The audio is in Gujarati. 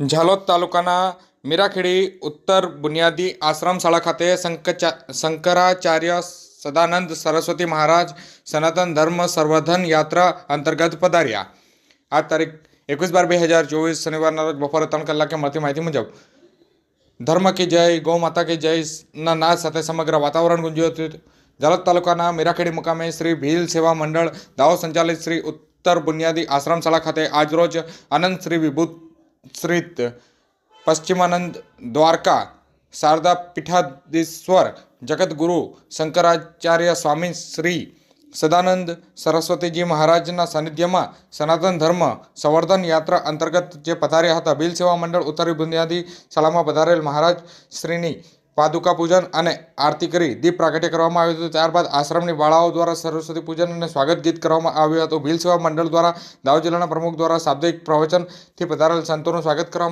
ઝાલોદ તાલુકાના મીરાખેડી ઉત્તર બુનિયાદી આશ્રમ શાળા ખાતે શંકરાચાર્ય સદાનંદ સરસ્વતી મહારાજ સનાતન ધર્મ સંવર્ધન યાત્રા અંતર્ગત પધાર્યા. આ તારીખ એકવીસ બાર બે હજાર ચોવીસ શનિવારના રોજ બપોરે ત્રણ કલાકે મળતી માહિતી મુજબ ધર્મ કી જય, ગૌ માતા કી જયના નાદ સાથે સમગ્ર વાતાવરણ ગુંજ્યું હતું. ઝાલોદ તાલુકાના મીરાખેડી મુકામે શ્રી ભીલ સેવા મંડળ દાવો સંચાલિત શ્રી ઉત્તર બુનિયાદી આશ્રમ શાળા ખાતે આજરોજ આનંદ શ્રી વિભૂત શ્રીત પશ્ચિમાનંદ દ્વારકા શારદા પીઠાધીશ્વર જગતગુરુ શંકરાચાર્ય સ્વામી શ્રી સદાનંદ સરસ્વતીજી મહારાજના સાનિધ્યમાં સનાતન ધર્મ સંવર્ધન યાત્રા અંતર્ગત જે પધાર્યા હતા, બિલ સેવા મંડળ, ઉત્તરી બુનિયાદી શાળામાં પધારેલ મહારાજ શ્રીની પાદુકા પૂજન અને આરતી કરી દીપ પ્રાગટ્ય કરવામાં આવ્યું હતું. ત્યારબાદ આશ્રમની બાળાઓ દ્વારા સરસ્વતી પૂજન અને સ્વાગત ગીત કરવામાં આવ્યું હતું. ભીલ સેવા મંડળ દ્વારા દાહોદ જિલ્લાના પ્રમુખ દ્વારા શાબ્દિક પ્રવચનથી પધારેલ સંતોનું સ્વાગત કરવામાં